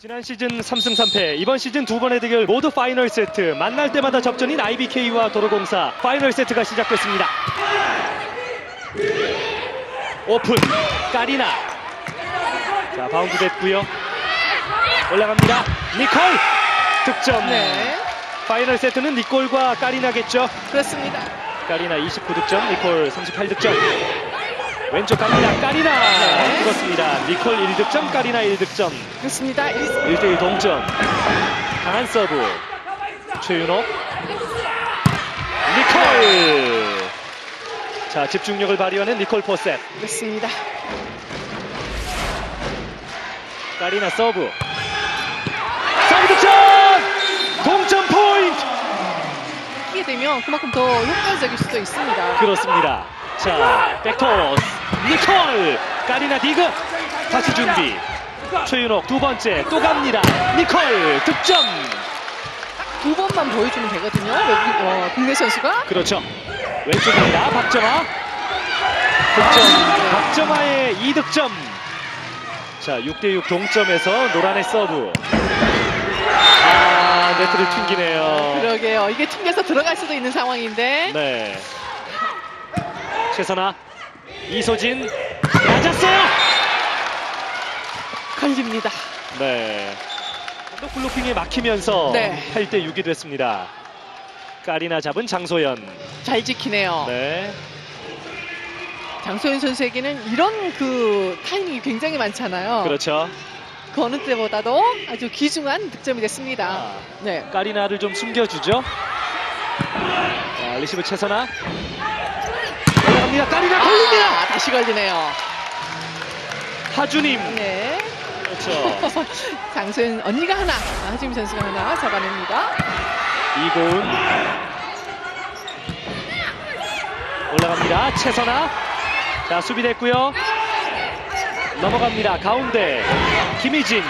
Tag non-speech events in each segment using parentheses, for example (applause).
지난 시즌 3승 3패, 이번 시즌 두 번의 대결 모두 파이널 세트. 만날 때마다 접전인 IBK와 도로공사 파이널 세트가 시작됐습니다. 오픈, 까리나. 자, 바운드 됐고요. 올라갑니다. 니콜! 득점. 네, 파이널 세트는 니콜과 까리나겠죠. 그렇습니다. 까리나 29득점, 니콜 38득점. 왼쪽 갑니다. 까리나 네. 죽었습니다. 니콜 1득점, 까리나 1득점. 그렇습니다. 1대1 동점. 강한 서브. 최윤호. 니콜. 자, 집중력을 발휘하는 니콜 포셋. 그렇습니다. 까리나 서브. 서브 득점! 동점 포인트! 이게 되면 그만큼 더 효과적일 수도 있습니다. 그렇습니다. 자, 백토스. 니콜. 까리나 디그. 다시 준비. 최윤옥 두 번째 또 갑니다. 니콜 득점. 두 번만 보여주면 되거든요. 외국, 어, 국내 선수가. 그렇죠. 왼쪽입니다. 박정아. 득점. 박정아의 2득점. 자, 6대6 동점에서 노란의 서브. 아, 네트를 튕기네요. 그러게요. 이게 튕겨서 들어갈 수도 있는 상황인데. 네. 최선아. 이소진. 맞았어요. 걸립니다. 네. 또 블로킹에 막히면서 네. 8대 6이 됐습니다. 까리나 잡은 장소연. 잘 지키네요. 네. 장소연 선수에게는 이런 그 타이밍이 굉장히 많잖아요. 그렇죠. 그 어느 때보다도 아주 귀중한 득점이 됐습니다. 아. 네. 까리나를 좀 숨겨주죠. 자, 리시브 최선아. 올라갑니다. 까리나 걸립니다. 아, 다시 걸리네요. 하주님. 네. 그렇죠. (laughs) 장소연 언니가 하나, 하지민 선수가 하나 잡아냅니다. 이고은. 올라갑니다. 최선아. 자, 수비 됐고요. 넘어갑니다. 가운데. 김희진.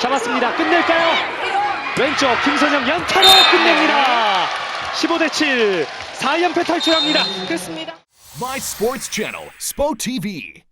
잡았습니다. 끝낼까요? 왼쪽 김선영 연타로 끝냅니다. 15 대 7. 4연패 탈출합니다. 그렇습니다. My Sports Channel, SPO TV.